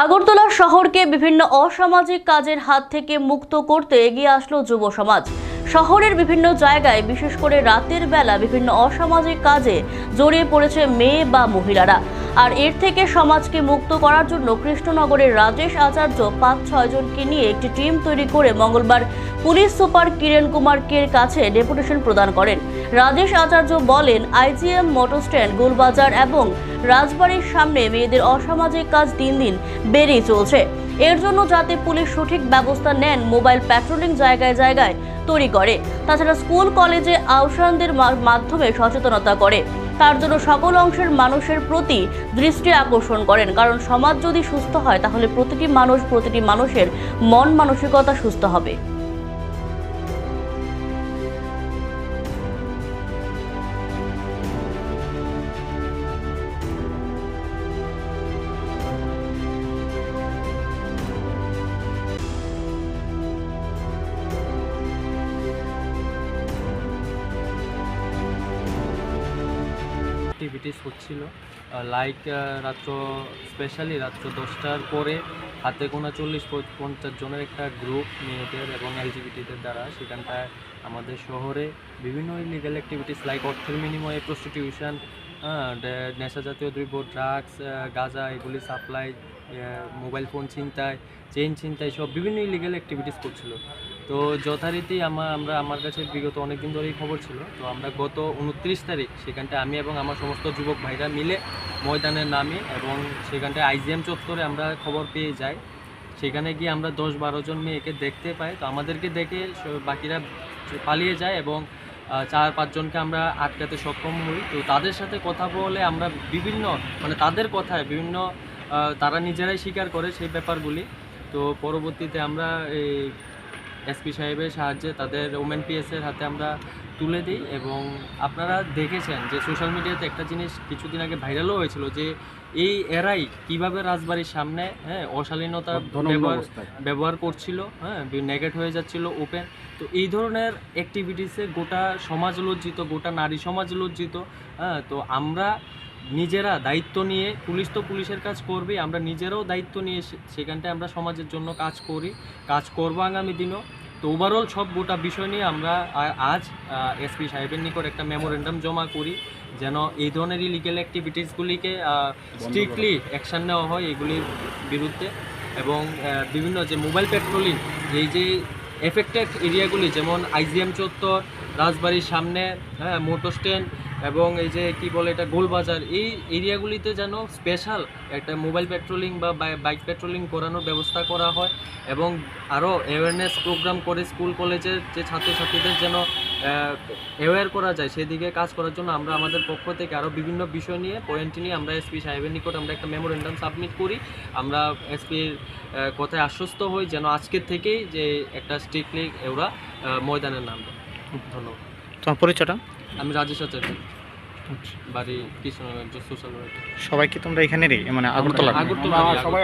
আগরতলা শহরকে বিভিন্ন অসামাজিক কাজের হাত থেকে মুক্ত করতে এগিয়ে আসলো যুব সমাজ। শহরের বিভিন্ন জায়গায় বিশেষ করে রাতের বেলা বিভিন্ন অসামাজিক কাজে জড়িয়ে পড়েছে মেয়ে বা মহিলারা। আর এর থেকে সমাজকে মুক্ত করার জন্য কৃষ্ণনগরের রাজেশ আচার্য পাঁচ, ছয় জনকে নিয়ে একটি টিম তৈরি করে মঙ্গলবার পুলিশ সুপার কিরণ কুমার কের কাছে ডেপুটেশন প্রদান করেন। রাজেশ আচার্য বলেন আইজিএম মোটর স্ট্যান্ড, গোলবাজার এবং রাজবাড়ির সামনে মেয়েদের অসামাজিক কাজ দিন দিন বেড়েই চলছে। এর জন্য যাতে পুলিশ সঠিক ব্যবস্থা নেন, মোবাইল প্যাট্রোলিং জায়গায় জায়গায় তৈরি করে। তাছাড়া স্কুল, কলেজে আউসানদের মা- মাধ্যমে সচেতনতা করে। তার জন্য সকল অংশের মানুষের প্রতি দৃষ্টি আকর্ষণ করেন। কারণ সমাজ যদি সুস্থ হয়, তাহলে প্রতিটি মানুষ প্রতিটি মানুষের মন মানসিকতা সুস্থ হবে। অ্যাক্টিভিটিস হচ্ছিল। লাইক রাত্র স্পেশালি রাত্র দশটার পরে হাতে গোনা চল্লিশ পঞ্চাশ জনের একটা গ্রুপ মেয়েদের এবং এলজিবিটিদের দ্বারা সেখানটায় আমাদের শহরে বিভিন্ন ইলিগাল অ্যাক্টিভিটিস লাইক অর্থের বিনিময়ে প্রস্টিটিউশন নেশা জাতীয় দ্রব্য ড্রাগস গাঁজা এগুলি সাপ্লাই মোবাইল ফোন ছিনতাই চেইন ছিনতাই সব বিভিন্ন ইলিগাল অ্যাক্টিভিটিস করছিল। তো যথারীতি আমার আমরা, আমার কাছে বিগত অনেক দিন ধরেই খবর ছিল। তো আমরা গত উনত্রিশ তারিখ সেখানটায় আমি এবং আমার সমস্ত যুবক ভাইরা মিলে ময়দানের নামে এবং সেখানটায় আইজিএম চত্বরে আমরা খবর পেয়ে যাই। সেখানে গিয়ে আমরা দশ বারো জন মেয়েকে দেখতে পাই। তো আমাদেরকে দেখে বাকিরা পালিয়ে যায় এবং চার পাঁচজনকে আমরা আটকাতে সক্ষম হই। তো তাদের সাথে কথা বলে আমরা বিভিন্ন মানে তাদের কথায় বিভিন্ন তারা নিজেরাই স্বীকার করে সেই ব্যাপারগুলি। তো পরবর্তীতে আমরা এই এসপি সাহেবের সাহায্যে তাদের ওমেন পিএসের হাতে আমরা তুলে দিই এবং আপনারা দেখেছেন যে সোশ্যাল মিডিয়াতে একটা জিনিস কিছুদিন আগে ভাইরালও হয়েছিল যে এই এরাই কীভাবে রাজবাড়ির সামনে হ্যাঁ অশালীনতা ব্যবহার ব্যবহার করছিল হ্যাঁ নেগেট হয়ে যাচ্ছিল ওপেন। তো এই ধরনের অ্যাক্টিভিটিসে গোটা সমাজ লজ্জিত গোটা নারী সমাজ লজ্জিত হ্যাঁ তো আমরা নিজেরা দায়িত্ব নিয়ে পুলিশ তো পুলিশের কাজ করবেই আমরা নিজেরাও দায়িত্ব নিয়ে সেখানটায় আমরা সমাজের জন্য কাজ করি কাজ করব আগামী দিনও। তো ওভারঅল সব গোটা বিষয় নিয়ে আমরা আজ এসপি সাহেবের নিকট একটা মেমোরেন্ডাম জমা করি যেন এই ধরনের ইলিগেল অ্যাক্টিভিটিসগুলিকে স্ট্রিক্টলি অ্যাকশান নেওয়া হয় এগুলির বিরুদ্ধে। এবং বিভিন্ন যে মোবাইল পেট্রোলিং এই যে এফেক্টেড এরিয়াগুলি যেমন আইজিএম চত্বর রাজবাড়ির সামনে হ্যাঁ মোটর স্ট্যান্ড এবং এই যে কি বলে এটা গোলবাজার, এই এরিয়াগুলিতে যেন স্পেশাল একটা মোবাইল পেট্রোলিং বা বাইক পেট্রোলিং করানোর ব্যবস্থা করা হয় এবং আরও অ্যাওয়ারনেস প্রোগ্রাম করে স্কুল কলেজের যে ছাত্রছাত্রীদের যেন অ্যাওয়্যার করা যায় সেদিকে কাজ করার জন্য আমরা আমাদের পক্ষ থেকে আরও বিভিন্ন বিষয় নিয়ে পয়েন্ট নিয়ে আমরা এসপি সাহেবের নিকট আমরা একটা মেমোরেন্ডাম সাবমিট করি। আমরা এসপির কথায় আশ্বস্ত হই যেন আজকের থেকেই যে একটা স্ট্রিক্টলি ওরা ময়দানের নাম ধন্যবাদ। তোমার পরিচয়টা? আমি রাজেশ আচার্য। বাড়ি কৃষ্ণনগর সোশ্যাল ওয়ার্কার সবাই কি তোমরা এখানেরই মানে আগরতলা? আগরতলা সবাই